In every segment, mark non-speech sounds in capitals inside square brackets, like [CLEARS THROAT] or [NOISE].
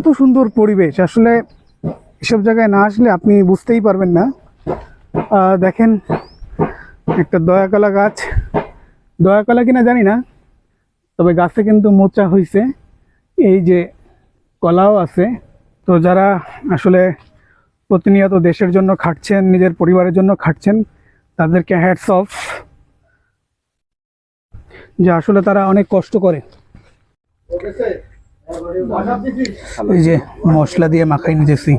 কত সুন্দর পরিবেশ। আসলে এসব জায়গায় না আসলে আপনি বুঝতেই পারবেন না। দেখেন, একটা দয়াকলা গাছ। দয়াকলা কিনা জানি না, তবে গাছে কিন্তু মোচা হয়েছে এই যে কলাও আছে। তো যারা আসলে প্রতিনিয়ত দেশের জন্য খাটছেন, নিজের পরিবারের জন্য খাটছেন, তাদেরকে হ্যাটস অফ যে আসলে তারা অনেক কষ্ট করে। এই যে মশলা দিয়ে মাখাই নিতেছি।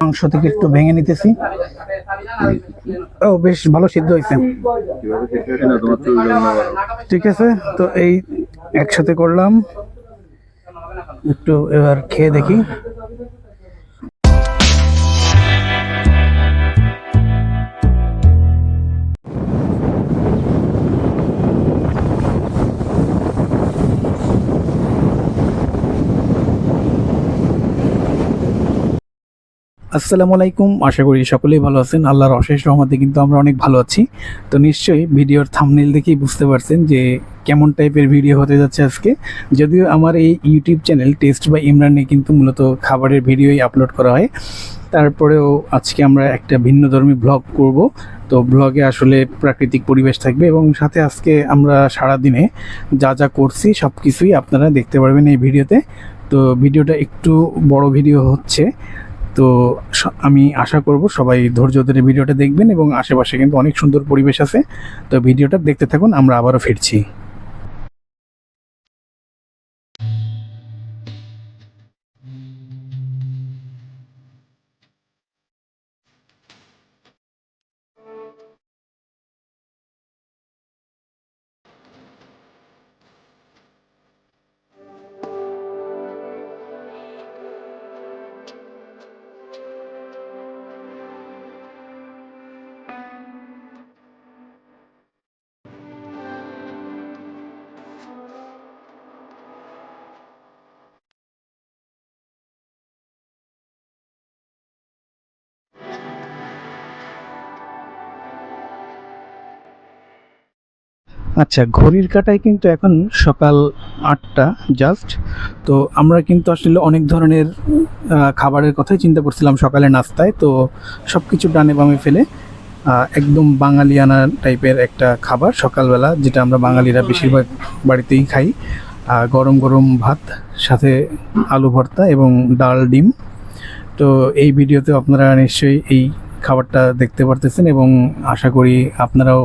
মাংস থেকে একটু ভেঙে নিতেছি। ও, বেশ ভালো সিদ্ধ হয়েছে। ঠিক আছে, তো এই একসাথে করলাম। একটু এবার খেয়ে দেখি। আসসালামু আলাইকুম। আশা করি সকলেই ভালো আছেন। আল্লাহর অশেষ রহমতে কিন্তু আমরা অনেক ভালো আছি। তো নিশ্চয়ই ভিডিওর থামনেল দেখেই বুঝতে পারছেন যে কেমন টাইপের ভিডিও হতে যাচ্ছে আজকে। যদিও আমার এই ইউটিউব চ্যানেল টেস্ট বাই ইমরানে কিন্তু মূলত খাবারের ভিডিওই আপলোড করা হয়। তারপরেও আজকে আমরা একটা ভিন্ন ধর্মী ব্লগ করব। তো ব্লগে আসলে প্রাকৃতিক পরিবেশ থাকবে এবং সাথে আজকে আমরা সারা দিনে যা যা করছি সব কিছুই আপনারা দেখতে পারবেন এই ভিডিওতে তো। ভিডিওটা একটু বড় ভিডিও হচ্ছে। তো আমি আশা করব সবাই ধৈর্য ধরে ভিডিওটা দেখবেন এবং আশেপাশে কিন্তু অনেক সুন্দর পরিবেশ আছে। তো ভিডিওটা দেখতে থাকুন, আমরা আবারও ফিরছি। আচ্ছা ঘড়ির কাটায় কিন্তু এখন সকাল আটটা জাস্ট তো আমরা কিন্তু আসলে অনেক ধরনের খাবারের কথাই চিন্তা করছিলাম সকালে নাস্তায়। তো সব কিছু ডানে বামে ফেলে একদম বাঙালিয়ানা টাইপের একটা খাবার সকালবেলা, যেটা আমরা বাঙালিরা বেশিরভাগ বাড়িতেই খাই। গরম গরম ভাত, সাথে আলু ভর্তা এবং ডাল ডিম। তো এই ভিডিওতে আপনারা নিশ্চয়ই এই খাবারটা দেখতে পারতেছেন এবং আশা করি আপনারাও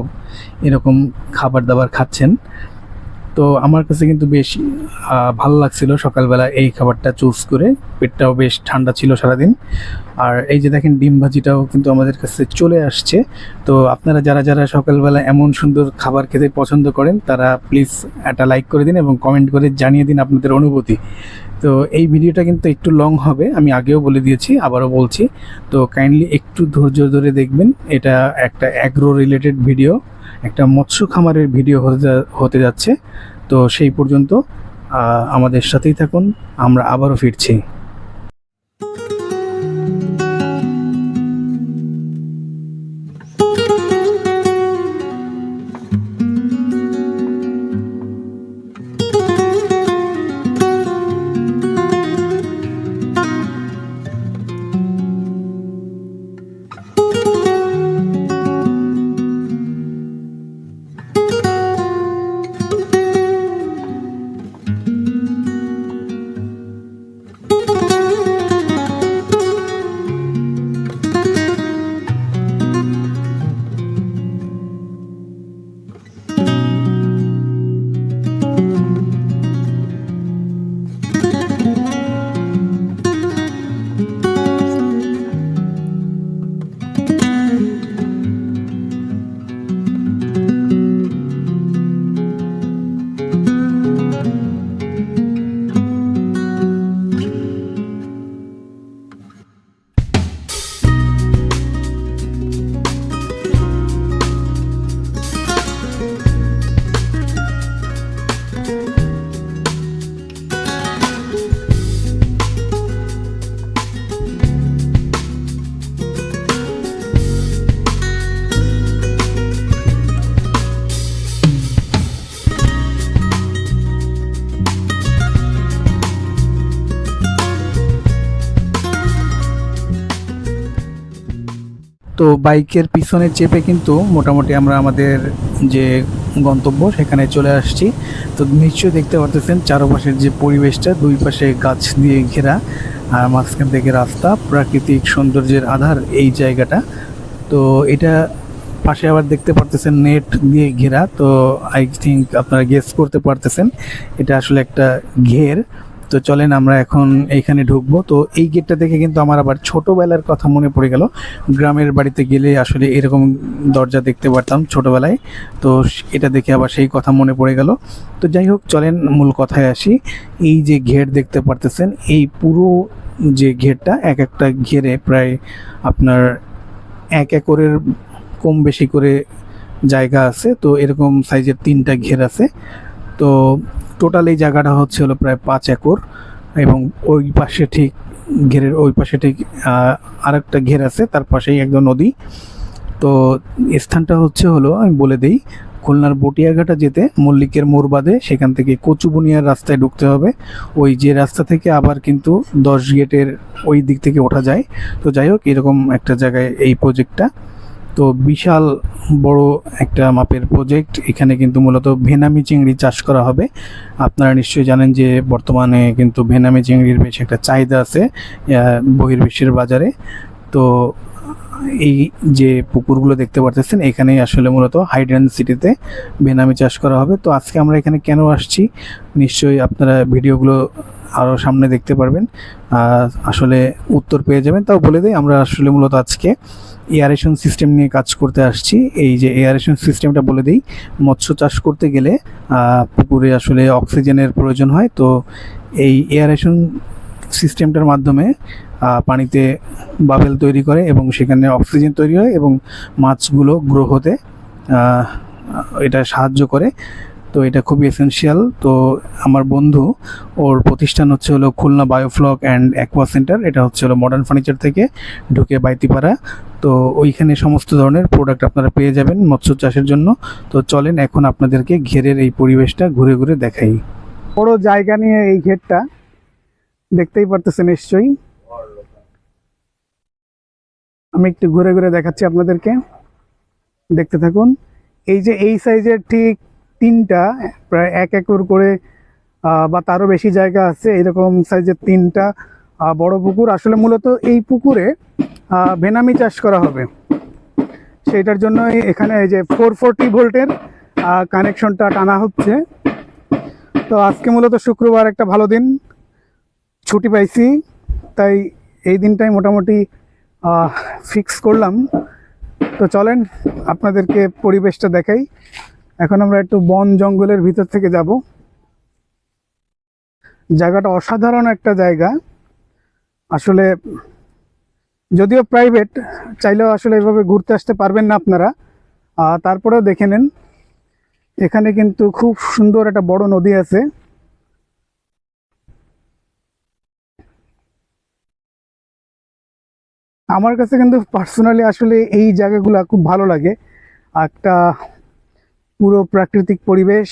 এরকম খাবার দাবার খাচ্ছেন। তো আমার কাছে কিন্তু বেশ ভালো লাগছিল সকালবেলা এই খাবারটা চুজ করে। পেটটাও বেশ ঠান্ডা ছিল সারাদিন। আর এই যে দেখেন ডিম ভাজিটাও কিন্তু আমাদের কাছে চলে আসছে। তো আপনারা যারা যারা সকালবেলা এমন সুন্দর খাবার খেতে পছন্দ করেন, তারা প্লিজ একটা লাইক করে দিন এবং কমেন্ট করে জানিয়ে দিন আপনাদের অনুভূতি। তো এই ভিডিওটা কিন্তু একটু লং হবে, আমি আগেও বলে দিয়েছি, আবারও বলছি। তো কাইন্ডলি একটু ধৈর্য ধরে দেখবেন, এটা একটা অ্যাগ্রো রিলেটেড ভিডিও একটা মৎস্য খামারের ভিডিও হতে যাচ্ছে। তো সেই পর্যন্ত আমাদের সাথেই থাকুন, আমরা আবারও ফিরছি। তো বাইকের পিছনে চেপে কিন্তু মোটামুটি আমরা আমাদের যে গন্তব্য সেখানে চলে আসছি। তো নিশ্চয়ই দেখতে পারতেছেন চারপাশের যে পরিবেশটা, দুই পাশে গাছ দিয়ে ঘেরা আর মাঝখান থেকে রাস্তা, প্রাকৃতিক সৌন্দর্যের আধার এই জায়গাটা। তো এটা পাশে আবার দেখতে পারতেছেন নেট দিয়ে ঘেরা, তো আই থিঙ্ক আপনারা গেস করতে পারতেছেন। এটা আসলে একটা ঘের। তো চলেন আমরা এখন এইখানে ঢুকবো। তো এই গেটটা দেখে কিন্তু আমার আবার ছোটোবেলার কথা মনে পড়ে গেল। গ্রামের বাড়িতে গেলে আসলে এরকম দরজা দেখতে পারতাম ছোটোবেলায়। তো এটা দেখে আবার সেই কথা মনে পড়ে গেল। তো যাই হোক, চলেন মূল কথায় আসি। এই যে ঘের দেখতে পারতেছেন, এই পুরো যে ঘেরটা এক একটা ঘেরে প্রায় আপনার এক একরের কম বেশি করে জায়গা আছে। তো এরকম সাইজের তিনটা ঘের আছে। তো টোটাল এই জায়গাটা হচ্ছে হলো প্রায় পাঁচ একর এবং ওই পাশে ঠিক ঘেরের ওই পাশে ঠিক আরেকটা ঘের আছে, তার পাশেই একদম নদী। তো স্থানটা হচ্ছে হলো, আমি বলে দিই, খুলনার বটিয়াঘাটা যেতে মল্লিকের মোড় বাদে সেখান থেকে কচুবুনিয়ার রাস্তায় ঢুকতে হবে। ওই যে রাস্তা থেকে আবার কিন্তু দশ গেটের ওই দিক থেকে ওঠা যায়। তো যাই হোক, এরকম একটা জায়গায় এই প্রজেক্টটা তো বিশাল বড় একটা মাপের প্রজেক্ট এখানে কিন্তু মূলত ভেনামি চিংড়ি চাষ করা হবে। আপনারা নিশ্চয়ই জানেন যে বর্তমানে কিন্তু ভেনামি চিংড়ির বেশ একটা চাহিদা আছে বহির্বিশ্বের বাজারে। তো এই যে পুকুরগুলো দেখতে পারতেছেন, এখানেই আসলে মূলত হাইড্রেন সিটিতে বেনামি চাষ করা হবে। তো আজকে আমরা এখানে কেন আসছি? নিশ্চয়ই আপনারা ভিডিওগুলো আরও সামনে দেখতে পারবেন। আসলে উত্তর পেয়ে যাবেন। তাও বলে দিই, আমরা আসলে মূলত আজকে এয়ারেশন সিস্টেম নিয়ে কাজ করতে আসছি। এই যে এয়ারেশন সিস্টেমটা বলে দিই, মৎস্য চাষ করতে গেলে পুকুরে আসলে অক্সিজেনের প্রয়োজন হয়। তো এই এয়ারেশন সিস্টেমটার মাধ্যমে পানিতে বাবেল তৈরি করে এবং সেখানে অক্সিজেন তৈরি হয় এবং মাছগুলো গ্রো হতে এটা সাহায্য করে। তো এটা খুবই এসেনশিয়াল তো আমার বন্ধু, ওর প্রতিষ্ঠান হচ্ছে হলো Khulna biofloc and aqua centre এটা হচ্ছে হলো মডার্ন ফার্নিচার থেকে ঢুকে বাইতিপাড়া। তো ওইখানে সমস্ত ধরনের প্রোডাক্ট আপনারা পেয়ে যাবেন মৎস্য চাষের জন্য। তো চলেন এখন আপনাদেরকে ঘেরের এই পরিবেশটা ঘুরে ঘুরে দেখাই। বড় জায়গা নিয়ে এই ঘেরটা। দেখতেই পারতেছেন নিশ্চয়ই। আমি একটু ঘুরে ঘুরে দেখাচ্ছি আপনাদেরকে। দেখতে থাকুন। এই যে এই সাইজের ঠিক তিনটা, প্রায় এক একর করে বা তারও বেশি জায়গা আছে, এরকম সাইজের তিনটা বড় পুকুর। আসলে মূলত এই পুকুরে ভেনামি চাষ করা হবে। সেইটার জন্য এখানে এই যে ফোর ফোরটি ভোল্টের কানেকশনটা টানা হচ্ছে। তো আজকে মূলত শুক্রবার একটা ভালো দিন, ছুটি পাইছি। তাই এই দিনটাই মোটামুটি ফিক্স করলাম। তো চলেন, আপনাদেরকে পরিবেশটা দেখাই। এখন আমরা একটু বন জঙ্গলের ভিতর থেকে যাব। জায়গাটা অসাধারণ একটা জায়গা। আসলে যদিও প্রাইভেট চাইলেও আসলে এভাবে ঘুরতে আসতে পারবেন না আপনারা। তারপরেও দেখে নেন। এখানে কিন্তু খুব সুন্দর একটা বড় নদী আছে। আমার কাছে কিন্তু পার্সোনালি আসলে এই জায়গাগুলো খুব ভালো লাগে। একটা পুরো প্রাকৃতিক পরিবেশ।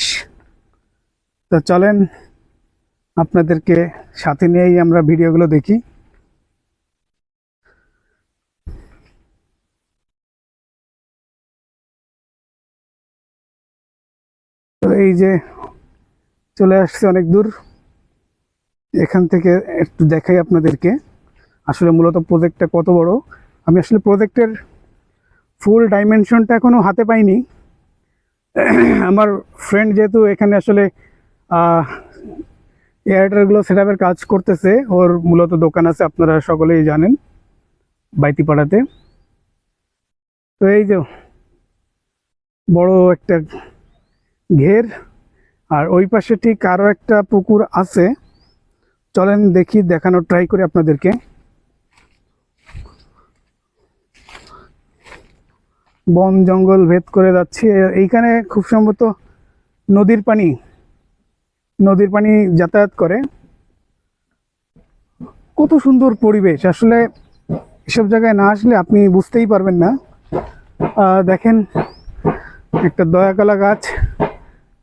তো চলেন, আপনাদেরকে সাথে নিয়েই আমরা ভিডিওগুলো দেখি। তো এই যে চলে আসছে অনেক দূর। এখান থেকে একটু দেখাই আপনাদেরকে। আসলে মূলত প্রজেক্টটা কত বড়। আমি আসলে প্রজেক্টের ফুল ডাইমেনশনটা এখনও হাতে পাইনি। [CLEARS THROAT] আমার ফ্রেন্ড যেহেতু এখানে আসলে এয়ারটারগুলো সেট আপের কাজ করতেছে, ওর মূলত দোকান আছে, আপনারা সকলেই জানেন, বাইতিপাড়াতে। তো এই যে বড় একটা ঘের, আর ওই পাশে ঠিক আরও একটা পুকুর আছে। চলেন দেখি, দেখানোর ট্রাই করি আপনাদেরকে। বন জঙ্গল ভেদ করে যাচ্ছি। এইখানে খুব সম্ভবত নদীর পানি নদীর পানি যাতায়াত করে। কত সুন্দর পরিবেশ। আসলে এসব জায়গায় না আসলে আপনি বুঝতেই পারবেন না। দেখেন, একটা দয়াকলা গাছ।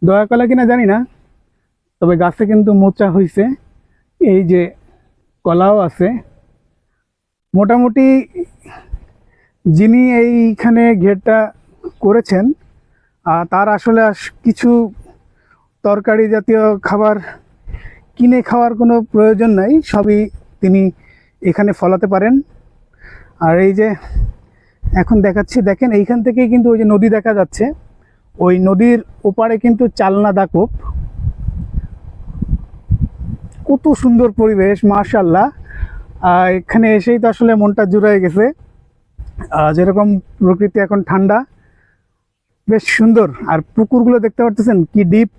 দয়াকলা কিনা জানি না, তবে গাছে কিন্তু মোচা হয়েছে এই যে কলাও আছে। মোটামুটি যিনি এইখানে ঘেরটা করেছেন তার আসলে আস- কিছু তরকারি জাতীয় খাবার কিনে খাওয়ার কোনো প্রয়োজন নাই, সবই তিনি এখানে ফলাতে পারেন। আর এই যে এখন দেখাচ্ছি, দেখেন এইখান থেকেই কিন্তু ওই যে নদী দেখা যাচ্ছে, ওই নদীর ওপারে কিন্তু চালনা দাকোপ। কত সুন্দর পরিবেশ মার্শাল্লাহ এখানে এসেই তো আসলে মনটা জুড়াই গেছে। যেরকম প্রকৃতি এখন ঠান্ডা, বেশ সুন্দর। আর পুকুরগুলো দেখতে পারতেছেন কি ডিপ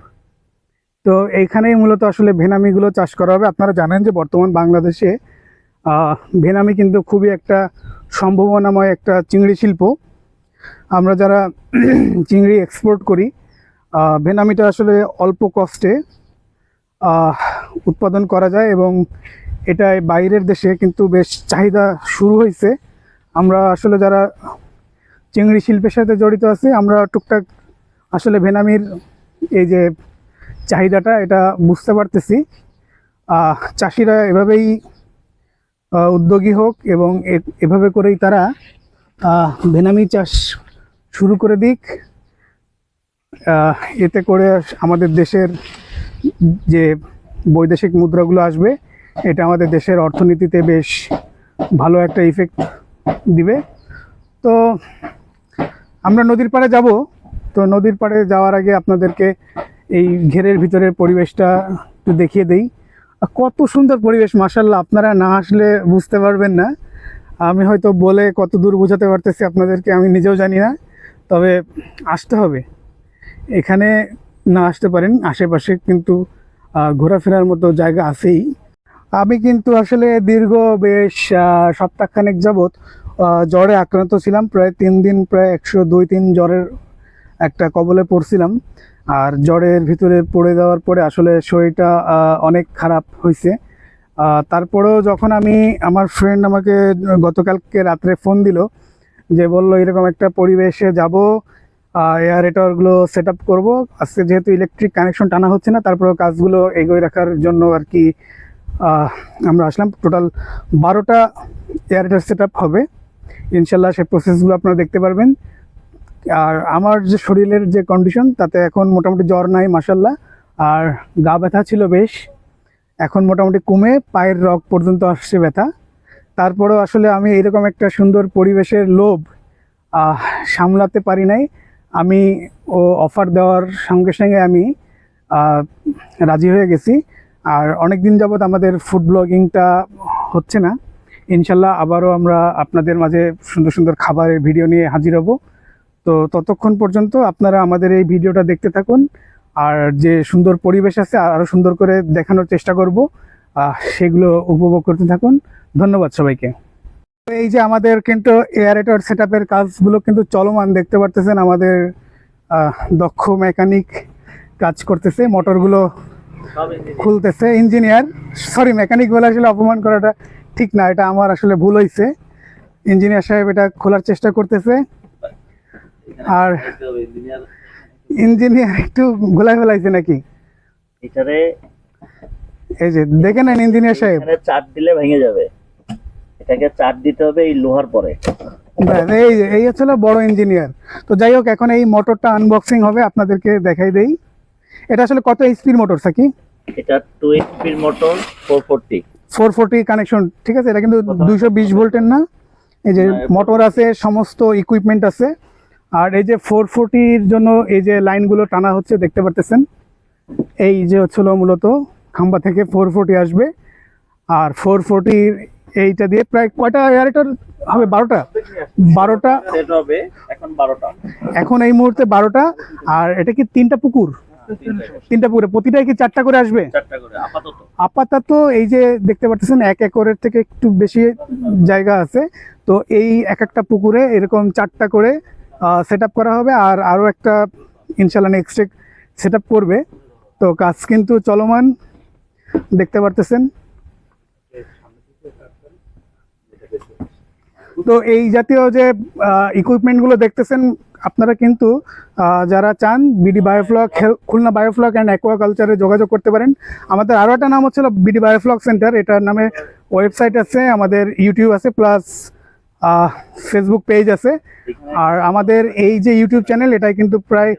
তো এইখানেই মূলত আসলে ভেনামিগুলো চাষ করা হবে। আপনারা জানেন যে বর্তমান বাংলাদেশে ভেনামি কিন্তু খুবই একটা সম্ভাবনাময় একটা চিংড়ি শিল্প। আমরা যারা [CLEARS THROAT] চিংড়ি এক্সপোর্ট করি ভেনামিটা আসলে অল্প কষ্টে উৎপাদন করা যায় এবং এটা বাইরের দেশে কিন্তু বেশ চাহিদা শুরু হয়েছে। আমরা আসলে যারা চিংড়ি শিল্পের সাথে জড়িত আছি, আমরা টুকটাক আসলে ভেনামির এই যে চাহিদাটা, এটা বুঝতে পারতেছি। চাষিরা এভাবেই উদ্যোগী হোক এবং এভাবে করেই তারা ভেনামি চাষ শুরু করে দিক। এতে করে আমাদের দেশের যে বৈদেশিক মুদ্রাগুলো আসবে, এটা আমাদের দেশের অর্থনীতিতে বেশ ভালো একটা ইফেক্ট দিবে। তো আমরা নদীর পাড়ে যাব। তো নদীর পাড়ে যাওয়ার আগে আপনাদেরকে এই ঘেরের ভিতরের পরিবেশটা একটু দেখিয়ে দেই। কত সুন্দর পরিবেশ মাসাল্লাহ আপনারা না আসলে বুঝতে পারবেন না। আমি হয়তো বলে কত দূর বোঝাতে পারতেছি আপনাদেরকে, আমি নিজেও জানি না। তবে আসতে হবে। এখানে না আসতে পারেন। আশেপাশে কিন্তু ঘোরাফেরার মতো জায়গা আছেই। আমি কিন্তু আসলে দীর্ঘ বেশ সপ্তাহখানেক যাবৎ জ্বরে আক্রান্ত ছিলাম। প্রায় তিন দিন, প্রায় একশো দুই তিন জ্বরের একটা কবলে পড়ছিলাম। আর জ্বরের ভিতরে পড়ে যাওয়ার পরে আসলে শরীরটা অনেক খারাপ হয়েছে তারপরেও যখন আমি, আমার ফ্রেন্ড আমাকে গতকালকে রাত্রে ফোন দিল যে বলল, এরকম একটা পরিবেশে যাব এয়ার রেটারগুলো সেট আপ করব। আজকে যেহেতু ইলেকট্রিক কানেকশন টানা হচ্ছে না, তারপরেও কাজগুলো এগোয় রাখার জন্য আর কি আমরা আসলাম। টোটাল বারোটা এয়ার রেটার সেট হবে। ইনশাল্লাহ সেই প্রসেসগুলো আপনারা দেখতে পারবেন। আর আমার যে শরীরের যে কন্ডিশন তাতে এখন মোটামুটি জ্বর নাই মাসাল্লাহ আর গা ব্যথা ছিল বেশ। এখন মোটামুটি কমে পায়ের রক পর্যন্ত আসছে ব্যথা। তারপরেও আসলে আমি এরকম একটা সুন্দর পরিবেশের লোভ সামলাতে পারি নাই। আমি ও অফার দেওয়ার সঙ্গে সঙ্গে আমি রাজি হয়ে গেছি। আর অনেক দিন যাবৎ আমাদের ফুড ব্লগিংটা হচ্ছে না। ইনশাল্লাহ আবারও আমরা আপনাদের মাঝে সুন্দর সুন্দর খাবারের ভিডিও নিয়ে হাজির হব। তো ততক্ষণ পর্যন্ত আপনারা আমাদের এই ভিডিওটা দেখতে থাকুন আর যে সুন্দর পরিবেশ আছে আরও সুন্দর করে দেখানোর চেষ্টা করব সেগুলো উপভোগ করতে থাকুন। ধন্যবাদ সবাইকে। এই যে আমাদের কিন্তু এয়ারেটর সেট আপের কাজগুলো কিন্তু চলমান, দেখতে পারতেছেন আমাদের দক্ষ মেকানিক কাজ করতেছে। মোটরগুলো খুলতেছে ইঞ্জিনিয়ার সরি মেকানিক বলে আসলে অপমান করাটা ঠিক না এটা আমার আসলে ভুল হয়েছে ইঞ্জিনিয়ার সাহেব এটা খোলার চেষ্টা করতেছে। আর ইঞ্জিনিয়ার একটু গোলাই ফেলাইছে নাকি? এটারে এই যে দেখে নেন ইঞ্জিনিয়ার সাহেব। চার দিলে ভেঙে যাবে। এটাকে চার দিতে হবে এই লোহার পরে। এই এই বড় ইঞ্জিনিয়ার তো যাই হোক এখন এই মোটরটা আনবক্সিং হবে আপনাদেরকে দেখাই দেই। এটা আসলে কত এইচপির মোটর সাকি? এটা two এইচপির motor four forty four forty connection ঠিক আছে? এটা কিন্তু দুইশো বিশ ভোল্টের না? এই যে মোটর আছে সমস্ত ইকুইপমেন্ট আছে। আর এই যে ফোর ফোরটির জন্য এই যে লাইনগুলো টানা হচ্ছে দেখতে পারতেছেন? এই যে হচ্ছিল মূলত খাম্বা থেকে ফোর ফোরটি আসবে। আর ফোর ফোরটির এইটা দিয়ে প্রায় কয়টা এয়ারেটার হবে? বারোটা? বারোটা। সেট হবে এখন বারোটা। এখন এই মুহূর্তে বারোটা। আর এটা কি তিনটা পুকুর? তিনটা পুকুরে। প্রতিটাই কি চারটা করে আসবে? আপাতত। এই যে দেখতে পাচ্ছেন এক একরের থেকে একটু বেশি জায়গা আছে। তো এই এক একটা পুকুরে এরকম চারটা করে সেট করা হবে আর আরও একটা ইনশাল্লাহ নেক্সট সেট করবে। তো কাজ কিন্তু চলমান দেখতে পারতেছেন। তো এই জাতীয় যে ইকুইপমেন্টগুলো দেখতেছেন আপনারা কিন্তু যারা চান BD biofloc Khulna biofloc and অ্যাকোয়াকালচারে যোগাযোগ করতে পারেন। আমাদের আরও একটা নাম হচ্ছিল বিডি বায়োফ্লক সেন্টার। এটার নামে ওয়েবসাইট আছে, আমাদের ইউটিউব আছে প্লাস ফেসবুক পেজ আছে। আর আমাদের এই যে ইউটিউব চ্যানেল এটাই কিন্তু প্রায়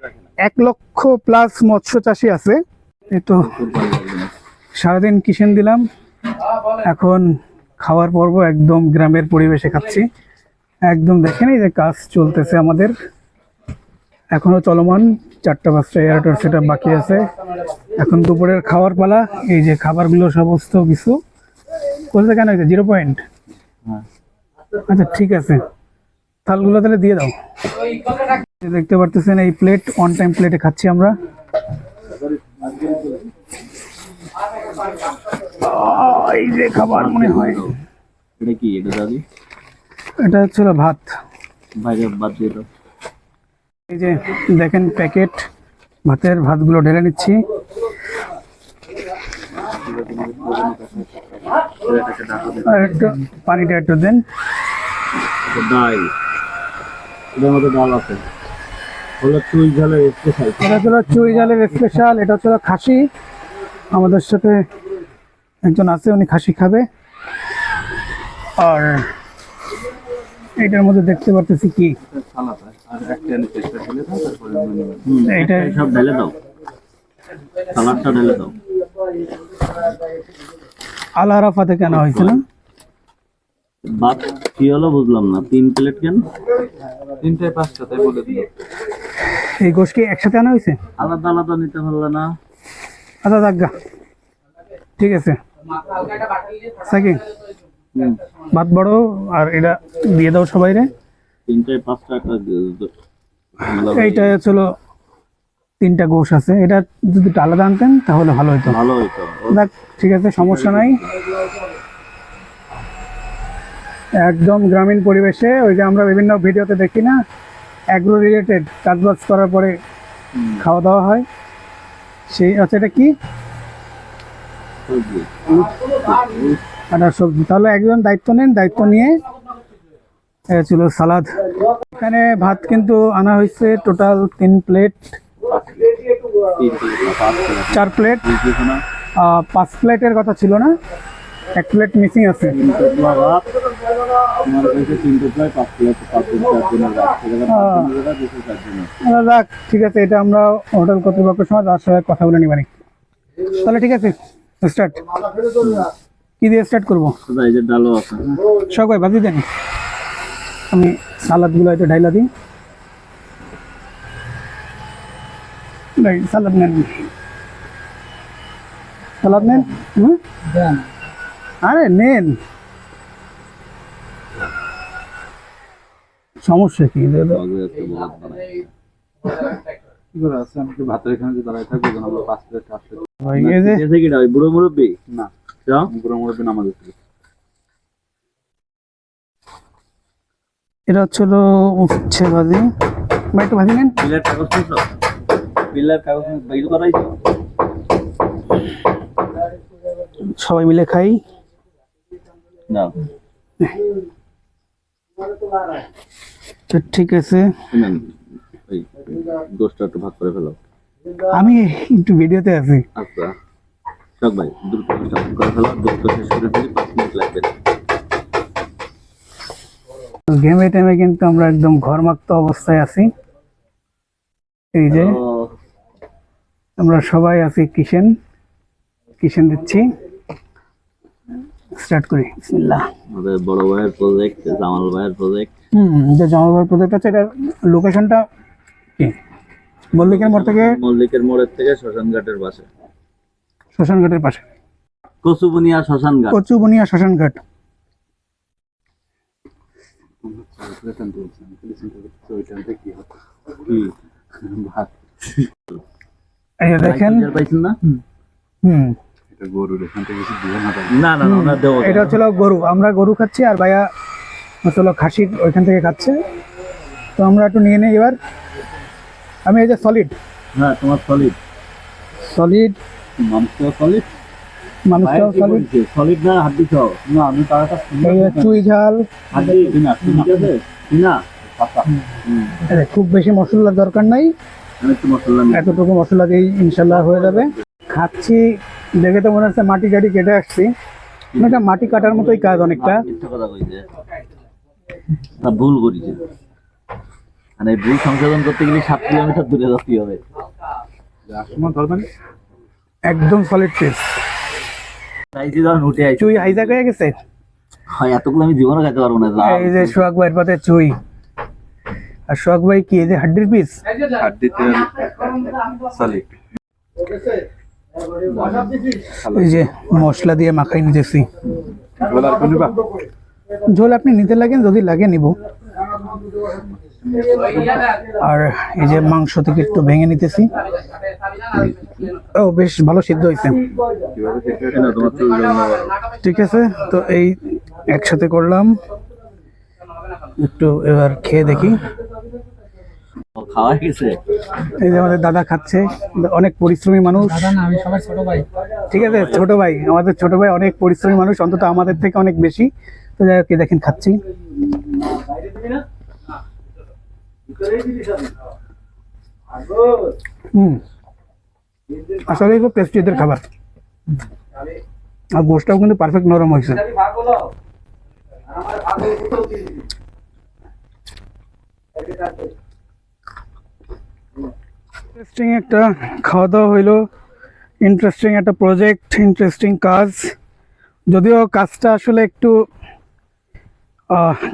এক লক্ষ প্লাস মৎস্য চাষি আছে। তো সারাদিন কিষেন দিলাম। এখন খাওয়ার পর্ব একদম গ্রামের পরিবেশে খাচ্ছি। একদম দেখেন এই যে কাজ চলতেছে আমাদের। এখনও চলমান চারটা পাঁচটা এয়ারটোর সেটা বাকি আছে। এখন দুপুরের খাওয়ার পালা এই যে খাবারগুলো সমস্ত কিছু। বলতে কেন হয়েছে জিরো পয়েন্ট আচ্ছা ঠিক আছে। থালগুলো তাহলে দিয়ে দাও। দেখতে পারতেছেন এই প্লেট অন টাইম প্লেটে খাচ্ছি আমরা। এই যে খাবার মনে হয়। এটা কি এটা দাদি এটা হচ্ছিল ভাত। বাইরে বাদ দিয়ে দাও। এই যে দেখেন প্যাকেট ভাতের ভাতগুলো ঢেলে নিচ্ছি। আর একটু পানিটা একটু দেন। ডাল। এটার মধ্যে ডাল আছে। হলো চুই ঝালের স্পেশাল এটা চুই জালের স্পেশাল এটা ছিল খাসি। আমাদের সাথে একজন আছে উনি খাসি খাবে। আর এটার মধ্যে দেখতে পারতেছি কি? এইটা সব ঢেলে দাও। ঢেলে দাও। আল আরাফাতে কেন হয়েছে না? ভাত কি হলো বুঝলাম না। তিন প্লেট কেন? তিনটায় পাঁচটা তাই বলে দিল। এই গোশ কি একসাথে আনা হয়েছে? আলাদা আলাদা নিতে পারলে না। আচ্ছা দাগা ঠিক আছে। ভাত বড় আর এটা দিয়ে দাও সবাই রে তিনটায় পাঁচটা একটা এইটা ছিল তিনটা গোশ আছে। এটা যদি একটু আলাদা আনতেন তাহলে ভালো হতো ভালো হইতো। দেখ ঠিক আছে সমস্যা নাই। একদম গ্রামীণ পরিবেশে ওই যে আমরা বিভিন্ন ভিডিওতে দেখি না অ্যাগ্রো রিলেটেড চাষবাস করার পরে খাওয়া দাওয়া হয়। সেই আচ্ছা এটা কি। একটা সবজি। তাহলে একজন দায়িত্ব নেন দায়িত্ব নিয়ে এ ছিল সালাদ। এখানে ভাত কিন্তু আনা হয়েছে টোটাল তিন প্লেট। চার প্লেট। পাঁচ প্লেটের কথা ছিল না? এক প্লেট মিসিং আছে। যাক ঠিক আছে এটা আমরা হোটেল কর্তৃপক্ষের সময় তার সাথে কথা বলে নিবানি। তাহলে ঠিক আছে স্টার্ট কি দিয়ে স্টার্ট করব? সবাই বাজি দেন। আমি সালাদগুলো হয়তো ঢাইলা দিই। ভাই সালাদ নেন। সালাদ নেন? হুম? আরে নেন। সমস্যা কি? ভাতের এখানে যে দাঁড়ায় থাকব পাঁচ প্লেট বুড়ো মুরব্বী? না। যাও। পুরো মুরব্বী নামাজ এটা হচ্ছিল উচ্ছে ভাজি। ভাই একটু ভাজি নেন। বিলের কাগজ বিলের কাগজ বাইর করাইছো সবাই মিলে খাই। না। তো ঠিক আছে। দোষটা একটু ভাগ করে ফেলো। আমি একটু ভিডিওতে আছি। আচ্ছা। সব ভাই দ্রুত করে ফেলো। দ্রুত শেষ করে ফেলি পাঁচ মিনিট লাগবে। গেমে টাইমে কিন্তু আমরা একদম ঘরমাক্ত অবস্থায় আছি। এই যে আমরা সবাই আছি কিচেন কিচেন দিচ্ছি। স্টার্ট করি বিসমিল্লাহ। আমাদের বড় ভাইয়ের প্রজেক্ট জামাল ভাইয়ের প্রজেক্ট হুম যে জমাবার প্রজেক্ট আছে এটার লোকেশনটা কি? মল্লিকের মোড় থেকে? মল্লিকের মোড়ের থেকে শ্মশান ঘাটের পাশে। শ্মশান ঘাটের পাশে। কচুবুনিয়া শ্মশান ঘাট কচুবনিয়া শ্মশান ঘাট চার প্লেট আনতে বলছি আমি খালি চিন্তা করতেছি ওইটা আনতে কি হতো কি ভাত এই যে দেখেন পাইছেন না? হুম এটা গরুর এখান থেকে না না না না এটা হচ্ছিল গরু। আমরা গরু খাচ্ছি আর ভাইয়া হচ্ছিল খাসি ওইখান থেকে খাচ্ছে। তো আমরা একটু নিয়ে নিই এবার। আমি এই যে সলিড হ্যাঁ তোমার সলিড সলিড মাংস সলিড মানুষটাও সলিড সলিড না হাড্ডি সহ? না আমি চুই ঝাল। হাড্ডি না ঠিক আছে না? খুব বেশি মশলার দরকার নাই। এতটুকু মশলা দিয়েই ইনশাল্লাহ হয়ে যাবে। খাচ্ছি দেখে তো মনে হচ্ছে মাটি গাড়ি কেটে আসছি। এটা মাটি কাটার মতোই কাজ অনেকটা। ভুল করেছে। মানে ভুল সংশোধন করতে গেলে সাত কিলোমিটার দূরে যেতে হবে। একদম সলিড পিস চাইছি যখন উঠে আইছি। চুই হাইজাক হয়ে গেছে। হয় এতগুলো আমি জীবনে খাইতে পারব না। এই যে সোহাগ ভাইয়ের পাতে চুই। আর সোহাগ ভাই কি এই যে হাড্ডির পিস সলিড এই যে মশলা দিয়ে মাখাই নিতেছি ঝোল আপনি নিতে লাগেন যদি লাগে নিব। আর এই যে মাংস থেকে একটু ভেঙে নিতেছি। ও বেশ ভালো সিদ্ধ হয়েছে। ঠিক আছে তো এই একসাথে করলাম। একটু এবার খেয়ে দেখি। এই যে আমাদের দাদা খাচ্ছে অনেক পরিশ্রমী মানুষ। ঠিক আছে ছোট ভাই আমাদের ছোট ভাই অনেক পরিশ্রমী মানুষ অন্তত আমাদের থেকে অনেক বেশি। তো যাই হোক দেখেন খাচ্ছি। হুম। আসলে খুব এদের খাবার। আর গোষ্ঠটাও কিন্তু পারফেক্ট নরম হয়েছে। ইন্টারেস্টিং একটা খাওয়া দাওয়া হইল। ইন্টারেস্টিং একটা প্রজেক্ট ইন্টারেস্টিং কাজ। যদিও কাজটা আসলে একটু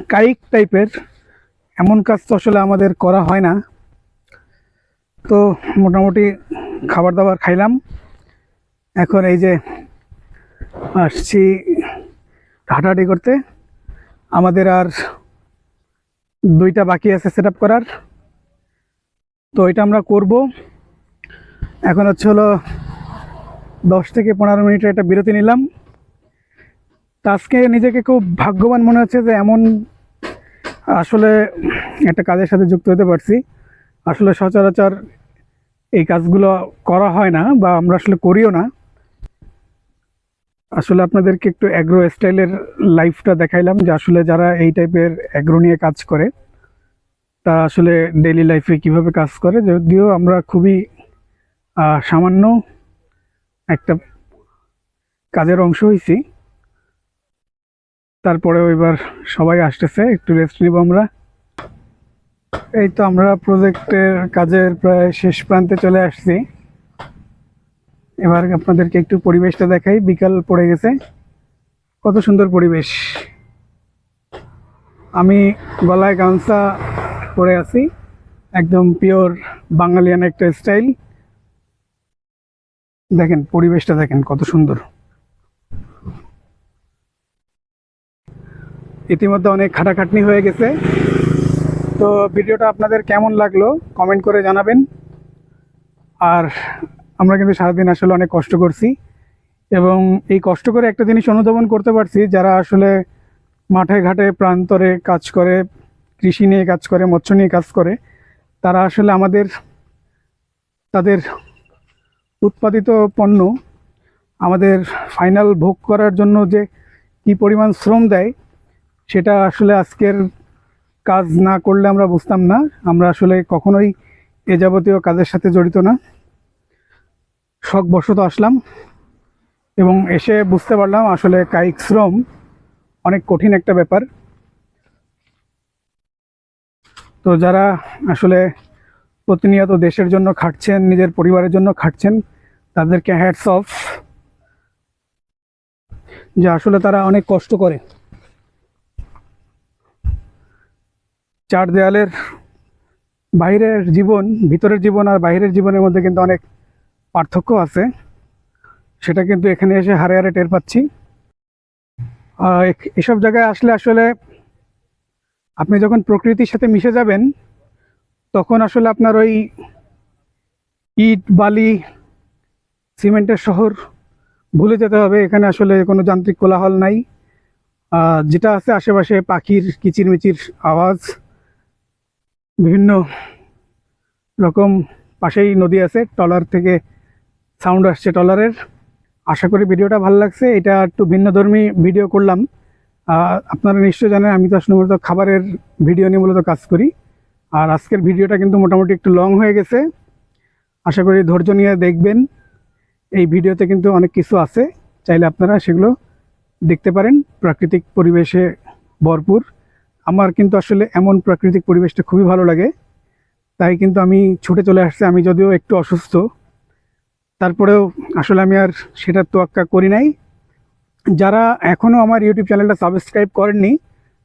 কায়িক টাইপের এমন কাজ তো আসলে আমাদের করা হয় না। তো মোটামুটি খাবার দাবার খাইলাম। এখন এই যে আসছি হাঁটাহাঁটি করতে। আমাদের আর দুইটা বাকি আছে সেট করার। তো এটা আমরা করব। এখন হচ্ছে হলো দশ থেকে পনেরো মিনিটের একটা বিরতি নিলাম। তা আজকে নিজেকে খুব ভাগ্যবান মনে হচ্ছে যে এমন আসলে একটা কাজের সাথে যুক্ত হতে পারছি। আসলে সচরাচর এই কাজগুলো করা হয় না বা আমরা আসলে করিও না। আসলে আপনাদেরকে একটু অ্যাগ্রো স্টাইলের লাইফটা দেখাইলাম যে আসলে যারা এই টাইপের অ্যাগ্রো নিয়ে কাজ করে তা আসলে ডেইলি লাইফে কীভাবে কাজ করে, যদিও আমরা খুবই সামান্য একটা কাজের অংশ হয়েছি তারপরেও এবার সবাই আসতেছে, একটু রেস্ট নিব আমরা। এই তো আমরা প্রজেক্টের কাজের প্রায় শেষ প্রান্তে চলে আসছি। এবার আপনাদেরকে একটু পরিবেশটা দেখাই, বিকাল পড়ে গেছে। কত সুন্দর পরিবেশ। আমি গলায় গামছা পরে আছি, একদম পিওর বাঙালিয়ান একটা স্টাইল দেখেন, পরিবেশটা দেখেন কত সুন্দর। ইতিমধ্যে অনেক খাটাখাটনি হয়ে গেছে। তো ভিডিওটা আপনাদের কেমন লাগল কমেন্ট করে জানাবেন। আর আমরা কিন্তু সারাদিন আসলে অনেক কষ্ট করছি এবং এই কষ্ট করে একটা জিনিস অনুধাবন করতে পারছি, যারা আসলে মাঠে ঘাটে প্রান্তরে কাজ করে, কৃষি নিয়ে কাজ করে, মৎস্য নিয়ে কাজ করে, তারা আসলে আমাদের, তাদের উৎপাদিত পণ্য আমাদের ফাইনাল ভোগ করার জন্য যে কি পরিমাণ শ্রম দেয় সেটা আসলে আজকের কাজ না করলে আমরা বুঝতাম না। আমরা আসলে কখনোই এ যাবতীয় কাজের সাথে জড়িত না। শখ শখবশত আসলাম এবং এসে বুঝতে পারলাম আসলে কায়িক শ্রম অনেক কঠিন একটা ব্যাপার। তো যারা আসলে প্রতিনিয়ত দেশের জন্য খাটছেন, নিজের পরিবারের জন্য খাটছেন, তাদেরকে হ্যাটস অফ যে আসলে তারা অনেক কষ্ট করে। চার দেয়ালের বাইরের জীবন, ভিতরের জীবন আর বাইরের জীবনের মধ্যে কিন্তু অনেক পার্থক্য আছে। সেটা কিন্তু এখানে এসে হারে হারে টের পাচ্ছি। এসব জায়গায় আসলে আসলে আপনি যখন প্রকৃতির সাথে মিশে যাবেন, তখন আসলে আপনার ওই ইট, বালি, সিমেন্টের শহর ভুলে যেতে হবে। এখানে আসলে কোনো যান্ত্রিক কোলাহল নাই। যেটা আছে আশেপাশে পাখির কিচিরমিচির আওয়াজ বিভিন্ন রকম পাশেই নদী আছে টলার থেকে সাউন্ড আসছে টলারের আশা করি ভিডিওটা ভালো লাগছে। এটা একটু ভিন্নধর্মী ভিডিও করলাম। আপনারা নিশ্চয় জানেন, আমি তো আসলে মূলত খাবারের ভিডিও নিয়ে মূলত কাজ করি। আর আজকের ভিডিওটা কিন্তু মোটামুটি একটু লং হয়ে গেছে। আশা করি ধৈর্য নিয়ে দেখবেন। এই ভিডিওতে কিন্তু অনেক কিছু আছে। চাইলে আপনারা সেগুলো দেখতে পারেন। প্রাকৃতিক পরিবেশে ভরপুর। আমার কিন্তু আসলে এমন প্রাকৃতিক পরিবেশটা খুবই ভালো লাগে। তাই কিন্তু আমি ছুটে চলে আসছি, আমি যদিও একটু অসুস্থ। তারপরেও আসলে আমি আর সেটার তোয়াক্কা করি নাই। যারা এখনও আমার ইউটিউব চ্যানেলটা সাবস্ক্রাইব করেননি,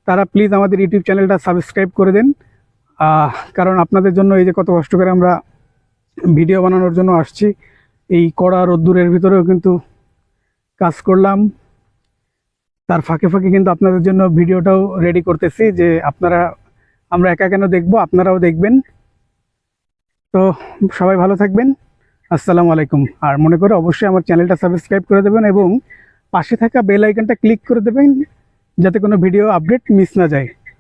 তারা প্লিজ আমাদের ইউটিউব চ্যানেলটা সাবস্ক্রাইব করে দেন। কারণ আপনাদের জন্য এই যে কত কষ্ট করে আমরা ভিডিও বানানোর জন্য আসছি, এই কড়া রোদ্দুরের ভিতরেও কিন্তু কাজ করলাম। তার ফাঁকে ফাঁকে কিন্তু আপনাদের জন্য ভিডিওটাও রেডি করতেছি যে আপনারা, আমরা একা কেন দেখব? আপনারাও দেখবেন। তো সবাই ভালো থাকবেন। আসসালামু আলাইকুম। আর মনে করে অবশ্যই আমার চ্যানেলটা সাবস্ক্রাইব করে দেবেন এবং পাশে থাকা বেল আইকনটা ক্লিক করে দেবেন, যাতে কোনো ভিডিও আপডেট মিস না যায়।